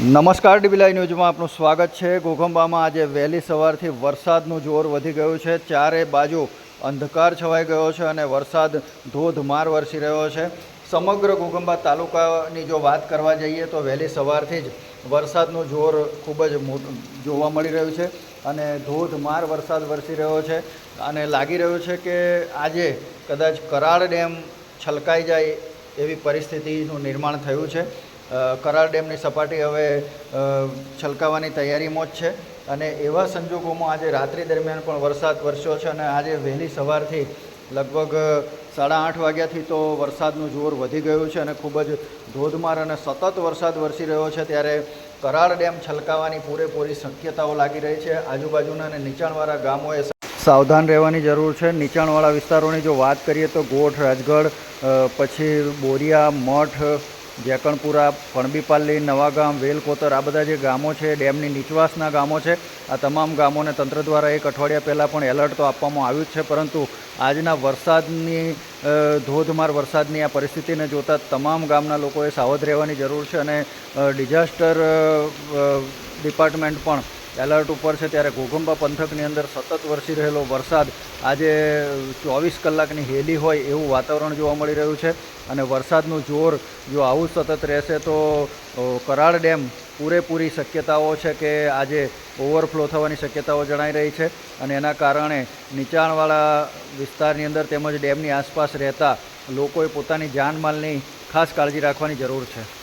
નમસ્કાર ડીબીલાઈ ન્યૂઝમાં આપનું સ્વાગત છે. ઘોઘંબામાં આજે વહેલી સવારથી વરસાદનું જોર વધી ગયું છે. ચારે બાજુ અંધકાર છવાઈ ગયો છે અને વરસાદ ધોધમાર વરસી રહ્યો છે. સમગ્ર ઘોઘંબા તાલુકાની જો વાત કરવા જઈએ તો વહેલી સવારથી જ વરસાદનું જોર ખૂબ જ જોવા મળી રહ્યું છે અને ધોધમાર વરસાદ વરસી રહ્યો છે. અને લાગી રહ્યું છે કે આજે કદાચ કરાળ ડેમ છલકાઈ જાય એવી પરિસ્થિતિનું નિર્માણ થયું છે. કરાર ડેમની સપાટી હવે છલકાવાની તૈયારીમાં જ છે. અને એવા સંજોગોમાં આજે રાત્રિ દરમિયાન પણ વરસાદ વરસ્યો છે અને આજે વહેલી સવારથી લગભગ સાડા આઠ વાગ્યાથી તો વરસાદનું જોર વધી ગયું છે અને ખૂબ જ ધોધમાર અને સતત વરસાદ વરસી રહ્યો છે ત્યારે કરાળ ડેમ છલકાવાની પૂરેપૂરી શક્યતાઓ લાગી રહી છે. આજુબાજુના અને નીચાણવાળા ગામોએ સાવધાન રહેવાની જરૂર છે. નીચાણવાળા વિસ્તારોની જો વાત કરીએ તો ગોઠ, રાજગઢ પછી બોરિયા, મઠ જેકણપુરા પણબીપાલ્લી નવાગામ, વેલકોતર, આ બધા જે ગામો છે, ડેમની નીચવાસના ગામો છે, આ તમામ ગામોને તંત્ર દ્વારા એક અઠવાડિયા પહેલાં પણ એલર્ટ તો આપવામાં આવ્યું છે, પરંતુ આજના વરસાદની ધોધમાર વરસાદની આ પરિસ્થિતિને જોતા તમામ ગામના લોકોએ સાવધ રહેવાની જરૂર છે અને ડિઝાસ્ટર ડિપાર્ટમેન્ટ પણ એલર્ટ ઉપર છે ત્યારે ઘોઘંબા પંથકની અંદર સતત વરસી રહેલો વરસાદ. આજે ચોવીસ કલાકની હેલી હોય એવું વાતાવરણ જોવા મળી રહ્યું છે અને વરસાદનું જોર જો આવું સતત રહેશે તો કરાળ ડેમ પૂરેપૂરી શક્યતાઓ છે કે આજે ઓવરફ્લો થવાની શક્યતાઓ જણાઈ રહી છે અને એના કારણે નીચાણવાળા વિસ્તારની અંદર તેમજ ડેમની આસપાસ રહેતા લોકોએ પોતાની જાનમાલની ખાસ કાળજી રાખવાની જરૂર છે.